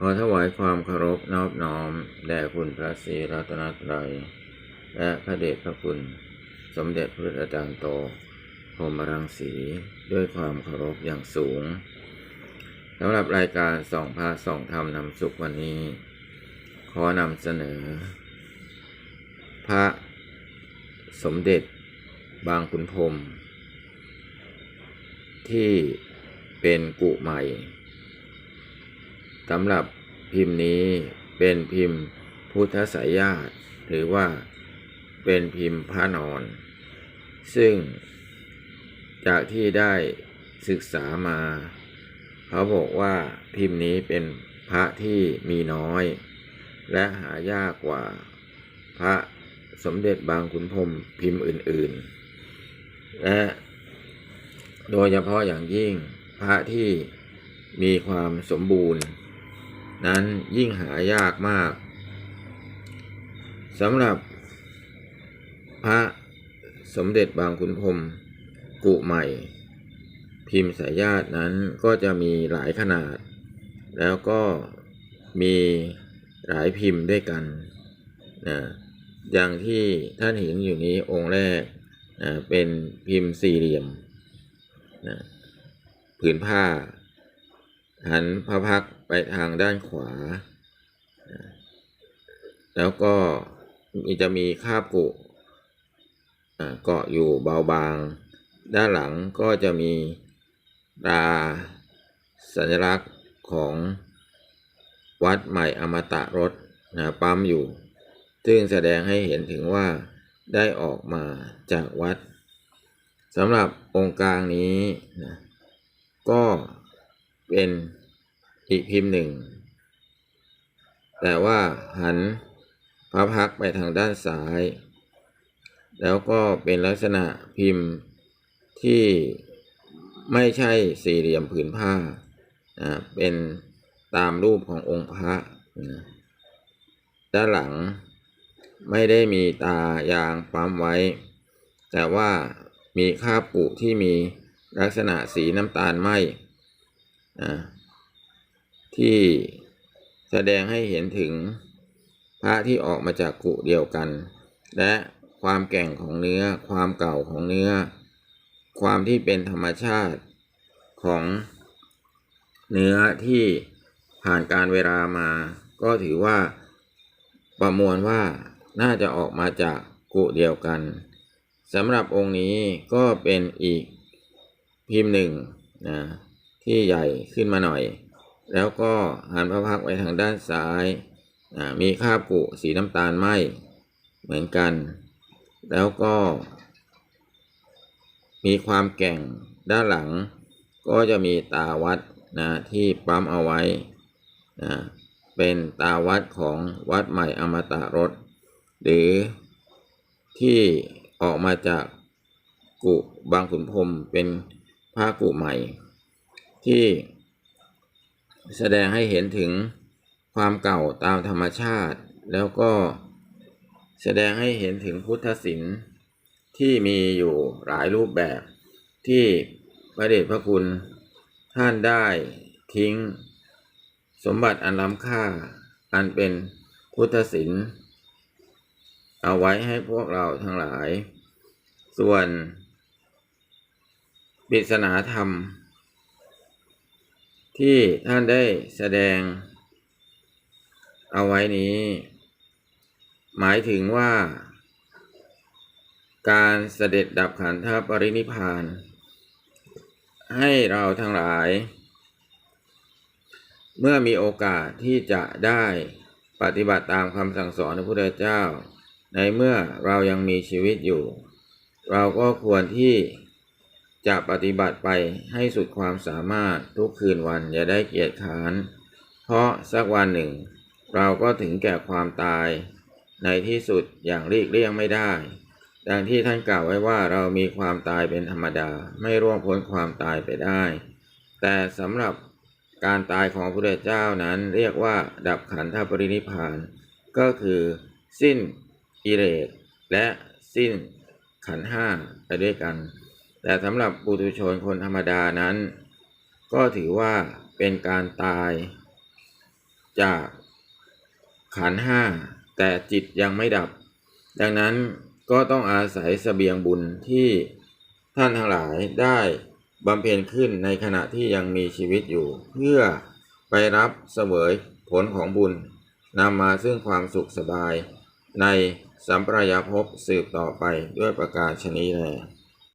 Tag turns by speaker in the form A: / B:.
A: ขอถวายความเคารพนอบน้อม แด่คุณพระศรีรัตนตรัย และพระเดชพระคุณ สมเด็จพระอาจารย์โตพรมรังสีด้วยความเคารพอย่างสูงสำหรับรายการส่องพระส่องธรรมนำสุขวันนี้ ขอนำเสนอ พระสมเด็จบางขุนพรมที่เป็นกุใหม่ สำหรับพิมพ์นี้เป็นพิมพ์พุทธสายญาติหรือว่าเป็นพิมพ์พระนอน ซึ่งจากที่ได้ศึกษามา เขาบอกว่าพิมพ์นี้เป็นพระที่มีน้อย และหายากกว่าพระสมเด็จบางขุนพรมพิมพ์อื่นๆ และโดยเฉพาะอย่างยิ่งพระที่มีความสมบูรณ์ นั้นยิ่งหายากมากสำหรับพระสมเด็จบางขุนพรมกุใหม่ พิมพ์สายญาตินั้นก็จะมีหลายขนาด แล้วก็มีหลายพิมพ์ด้วยกันนะอย่างที่ท่านเห็นอยู่นี้องค์แรกนะเป็นพิมพ์สี่เหลี่ยมนะผืนผ้า หันพระพักไปทางด้านขวา แล้วก็จะมีคาบกุเกาะอยู่เบาบาง ด้านหลังก็จะมีตราสัญลักษณ์ของวัดใหม่อมตะรถนะปั๊มอยู่ ซึ่งแสดงให้เห็นถึงว่าได้ออกมาจากวัดสำหรับองค์กลางนี้นะก็ เป็นอีกพิมพ์หนึ่ง แต่ว่าหันพระพักไปทางด้านซ้าย แล้วก็เป็นลักษณะพิมพ์ที่ไม่ใช่สี่เหลี่ยมผืนผ้านะเป็นตามรูปขององค์พระนะด้านหลังไม่ได้มีตายางปั๊มไว้ แต่ว่ามีคาบปุที่มีลักษณะสีน้ำตาลไหม นะที่แสดงให้เห็นถึงพระที่ออกมาจากกุเดียวกัน และความแก่งของเนื้อ ความเก่าของเนื้อ ความที่เป็นธรรมชาติของเนื้อที่ผ่านการเวลามา ก็ถือว่าประมวลว่าน่าจะออกมาจากกุเดียวกันสำหรับองค์นี้ก็เป็นอีกพิมพ์หนึ่งนะ ที่ใหญ่ขึ้นมาหน่อย แล้วก็หันพระพักไว้ทางด้านซ้ายมีคาบกุสีน้ำตาลไหมเหมือนกัน แล้วก็ มีความแก่งด้านหลัง ก็จะมีตาวัดนะที่ปั๊มเอาไว้นะเป็นตาวัดของวัดใหม่อมตะรถหรือที่ออกมาจากกุบางขุนพรมเป็นผ้ากุใหม่ ที่แสดงให้เห็นถึงความเก่าตามธรรมชาติ แล้วก็แสดงให้เห็นถึงพุทธศิลป์ที่มีอยู่หลายรูปแบบที่พระเดชพระคุณท่านได้ทิ้ง สมบัติอันล้ำค่า อันเป็นพุทธศิลป์เอาไว้ให้พวกเราทั้งหลาย ส่วนปริศนาธรรม ที่ท่านได้แสดงเอาไว้นี้ หมายถึงว่า การเสด็จดับขันธปรินิพาน ให้เราทั้งหลาย เมื่อมีโอกาสที่จะได้ปฏิบัติตามคำสั่งสอนของพระพุทธเจ้า ในเมื่อเรายังมีชีวิตอยู่ เราก็ควรที่ จะปฏิบัติไปให้สุดความสามารถทุกคืนวันอย่าได้เกียจค้าน เพราะสักวันหนึ่ง เราก็ถึงแก่ความตาย ในที่สุดอย่างหลีกเลี่ยงไม่ได้ดังที่ท่านกล่าวไว้ว่าเรามีความตายเป็นธรรมดาไม่ร่วงพ้นความตายไปได้ แต่สำหรับการตายของพระพุทธเจ้านั้นเรียกว่า ดับขันธปรินิพาน ก็คือ สิ้นกิเลสและสิ้นขันธห้าไปด้วยกัน แต่สำหรับปุถุชนคนธรรมดานั้น ก็ถือว่าเป็นการตายจากขันห้า แต่จิตยังไม่ดับ ดังนั้นก็ต้องอาศัยเสบียงบุญที่ท่านทั้งหลายได้บำเพ็ญขึ้นในขณะที่ยังมีชีวิตอยู่ เพื่อไปรับเสวยผลของบุญนำมาซึ่งความสุขสบายในสัมปรายภพสืบต่อไปด้วยประการชนี้แล